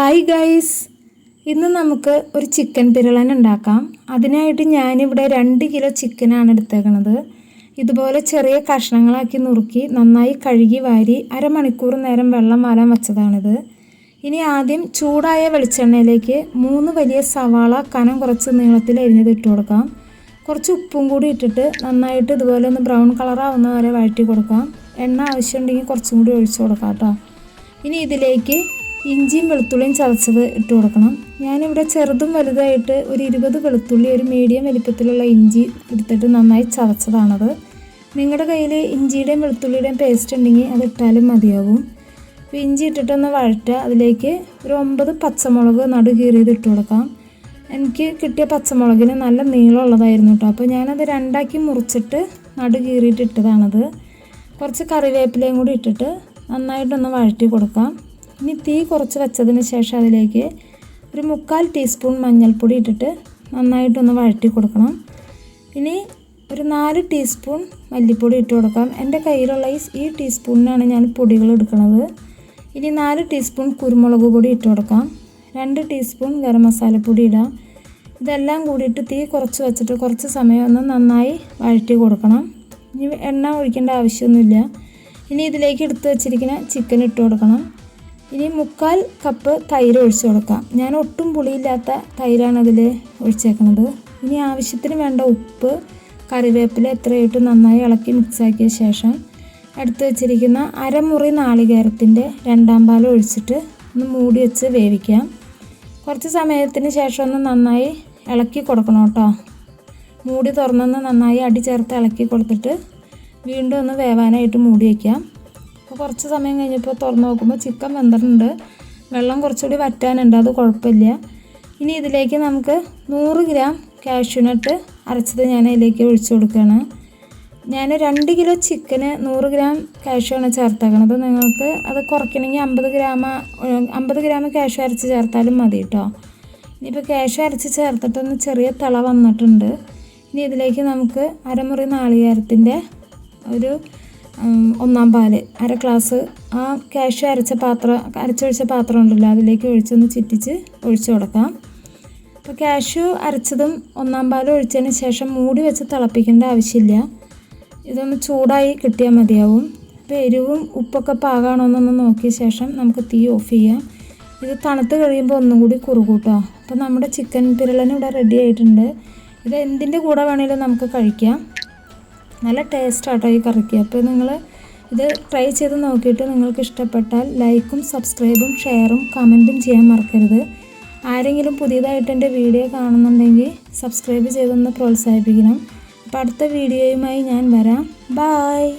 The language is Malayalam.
ഹായ് ഗൈസ് ഇന്ന് നമുക്ക് ഒരു ചിക്കൻ പിരളൻ ഉണ്ടാക്കാം. അതിനായിട്ട് ഞാനിവിടെ രണ്ട് കിലോ ചിക്കനാണ് എടുത്തേക്കണത്. ഇതുപോലെ ചെറിയ കഷ്ണങ്ങളാക്കി നുറുക്കി നന്നായി കഴുകി വാരി അരമണിക്കൂർ നേരം വെള്ളം വാലാൻ വച്ചതാണിത്. ഇനി ആദ്യം ചൂടായ വെളിച്ചെണ്ണയിലേക്ക് മൂന്ന് വലിയ സവാള കനം കുറച്ച് നീളത്തിൽ എരിഞ്ഞത് ഇട്ട് കൊടുക്കാം. കുറച്ച് ഉപ്പും കൂടി ഇട്ടിട്ട് നന്നായിട്ട് ഇതുപോലെ ഒന്ന് ബ്രൗൺ കളറാവുന്ന വരെ വഴറ്റി കൊടുക്കാം. എണ്ണ ആവശ്യമുണ്ടെങ്കിൽ കുറച്ചും കൂടി ഒഴിച്ചു കൊടുക്കാം കേട്ടോ. ഇനി ഇതിലേക്ക് ഇഞ്ചിയും വെളുത്തുള്ളിയും ചതച്ചത് ഇട്ട് കൊടുക്കണം. ഞാനിവിടെ ചെറുതും വലുതായിട്ട് ഒരു ഇരുപത് വെളുത്തുള്ളി ഒരു മീഡിയം വലിപ്പത്തിലുള്ള ഇഞ്ചി എടുത്തിട്ട് നന്നായി ചതച്ചതാണത്. നിങ്ങളുടെ കയ്യിൽ ഇഞ്ചിയുടെയും വെളുത്തുള്ളിയുടെയും പേസ്റ്റ് ഉണ്ടെങ്കിൽ അത് ഇട്ടാലും മതിയാവും. അപ്പോൾ ഇഞ്ചി ഇട്ടിട്ടൊന്ന് വഴറ്റുക. അതിലേക്ക് ഒരു ഒമ്പത് പച്ചമുളക് നടു കീറിയത് ഇട്ട് കൊടുക്കാം. എനിക്ക് കിട്ടിയ പച്ചമുളകിന് നല്ല നീളമുള്ളതായിരുന്നു കേട്ടോ. അപ്പോൾ ഞാനത് രണ്ടാക്കി മുറിച്ചിട്ട് നടു കീറിയിട്ട് ഇട്ടതാണത്. കുറച്ച് കറിവേപ്പിലയും കൂടി ഇട്ടിട്ട് നന്നായിട്ടൊന്ന് വഴറ്റി കൊടുക്കാം. ഇനി തീ കുറച്ച് വെച്ചതിന് ശേഷം അതിലേക്ക് ഒരു മുക്കാൽ ടീസ്പൂൺ മഞ്ഞൾപ്പൊടി ഇട്ടിട്ട് നന്നായിട്ടൊന്ന് വഴറ്റി കൊടുക്കണം. ഇനി ഒരു നാല് ടീസ്പൂൺ മല്ലിപ്പൊടി ഇട്ട് കൊടുക്കാം. എന്റെ കയ്യിലുള്ള ഈ ടീസ്പൂണിനാണ് ഞാൻ പൊടികൾ എടുക്കുന്നത്. ഇനി നാല് ടീസ്പൂൺ കുരുമുളക് പൊടി ഇട്ട് കൊടുക്കാം. രണ്ട് ടീസ്പൂൺ ഗരം മസാലപ്പൊടി ഇടാം. ഇതെല്ലാം കൂടിയിട്ട് തീ കുറച്ച് വെച്ചിട്ട് കുറച്ച് സമയം ഒന്ന് നന്നായി വഴറ്റി കൊടുക്കണം. ഇനി എണ്ണ ഒഴിക്കേണ്ട ആവശ്യമൊന്നുമില്ല. ഇനി ഇതിലേക്ക് എടുത്ത് വെച്ചിരിക്കുന്ന ചിക്കൻ ഇട്ട് കൊടുക്കണം. ഇനി മുക്കാൽ കപ്പ് തൈര് ഒഴിച്ചു കൊടുക്കാം. ഞാൻ ഒട്ടും പുളിയില്ലാത്ത തൈരാണ് അതിൽ ഒഴിച്ചേക്കുന്നത് ഇനി ആവശ്യത്തിന് വേണ്ട ഉപ്പ് കറിവേപ്പില എത്രയിട്ട് നന്നായി ഇളക്കി മിക്സാക്കിയ ശേഷം എടുത്തു വെച്ചിരിക്കുന്ന അരമുറി നാളികേരത്തിന്റെ രണ്ടാം പാൽ ഒഴിച്ചിട്ട് ഒന്ന് മൂടി വെച്ച് വേവിക്കാം. കുറച്ച് സമയത്തിന് ശേഷം ഒന്ന് നന്നായി ഇളക്കി കൊടുക്കണം കേട്ടോ. മൂടി തുറന്നൊന്ന് നന്നായി അടി ചേർത്ത് ഇളക്കി കൊടുത്തിട്ട് വീണ്ടും ഒന്ന് വേവാനായിട്ട് മൂടി വയ്ക്കാം അപ്പോൾ കുറച്ച് സമയം കഴിഞ്ഞപ്പോൾ തുറന്ന് നോക്കുമ്പോൾ ചിക്കൻ വെന്തിട്ടുണ്ട്. വെള്ളം കുറച്ചുകൂടി വറ്റാനുണ്ട് അത് കുഴപ്പമില്ല. ഇനി ഇതിലേക്ക് നമുക്ക് നൂറ് ഗ്രാം കാഷ്യൂനട്ട് അരച്ചത് ഞാൻ അതിലേക്ക് ഒഴിച്ചു കൊടുക്കുകയാണ്. ഞാൻ രണ്ട് കിലോ ചിക്കന് നൂറ് ഗ്രാം കാഷ്യൂ ആണ് ചേർത്തേക്കണത്. നിങ്ങൾക്ക് അത് കുറയ്ക്കണമെങ്കിൽ അമ്പത് ഗ്രാം അമ്പത് ഗ്രാം കാഷ് അരച്ച് ചേർത്താലും മതി കേട്ടോ. ഇനിയിപ്പോൾ കാഷ് അരച്ച് ചേർത്തിട്ടൊന്ന് ചെറിയ തിള വന്നിട്ടുണ്ട്. ഇനി ഇതിലേക്ക് നമുക്ക് അരമുറി നാളികേരത്തിന്റെ ഒരു ഒന്നാം പാൽ അര ഗ്ലാസ്. ആ കാഷ്യൂ അരച്ച പാത്രം അരച്ചൊഴിച്ച പാത്രം ഉണ്ടല്ലോ അതിലേക്ക് ഒഴിച്ചൊന്ന് ചുറ്റിച്ച് ഒഴിച്ചു കൊടുക്കാം. അപ്പോൾ കാഷ്യൂ അരച്ചതും ഒന്നാം പാലും ഒഴിച്ചതിന് ശേഷം മൂടി വെച്ച് തിളപ്പിക്കേണ്ട ആവശ്യമില്ല. ഇതൊന്ന് ചൂടായി കിട്ടിയാൽ മതിയാവും. അപ്പോൾ എരിവും ഉപ്പൊക്കെ പാകമാണോ എന്നൊന്ന് നോക്കിയ ശേഷം നമുക്ക് തീ ഓഫ് ചെയ്യാം. ഇത് തണുത്ത് കഴിയുമ്പോൾ ഒന്നും കൂടി കുറുകൂട്ടോ. അപ്പോൾ നമ്മുടെ ചിക്കൻ പിരളൻ ഇവിടെ റെഡി ആയിട്ടുണ്ട്. ഇത് എന്തിന്റെ കൂടെ വേണമെങ്കിലും നമുക്ക് കഴിക്കാം. നല്ല ടേസ്റ്റാട്ടോ ഈ കറിക്ക്. അപ്പോൾ നിങ്ങൾ ഇത് ട്രൈ ചെയ്ത് നോക്കിയിട്ട് നിങ്ങൾക്ക് ഇഷ്ടപ്പെട്ടാൽ ലൈക്കും സബ്സ്ക്രൈബും ഷെയറും കമന്റും ചെയ്യാൻ മറക്കരുത്. ആരെങ്കിലും പുതിയതായിട്ട് എന്റെ വീഡിയോ കാണുന്നുണ്ടെങ്കിൽ സബ്സ്ക്രൈബ് ചെയ്തൊന്ന് പ്രോത്സാഹിപ്പിക്കണം. അപ്പോൾ അടുത്ത വീഡിയോയുമായി ഞാൻ വരാം. ബായ്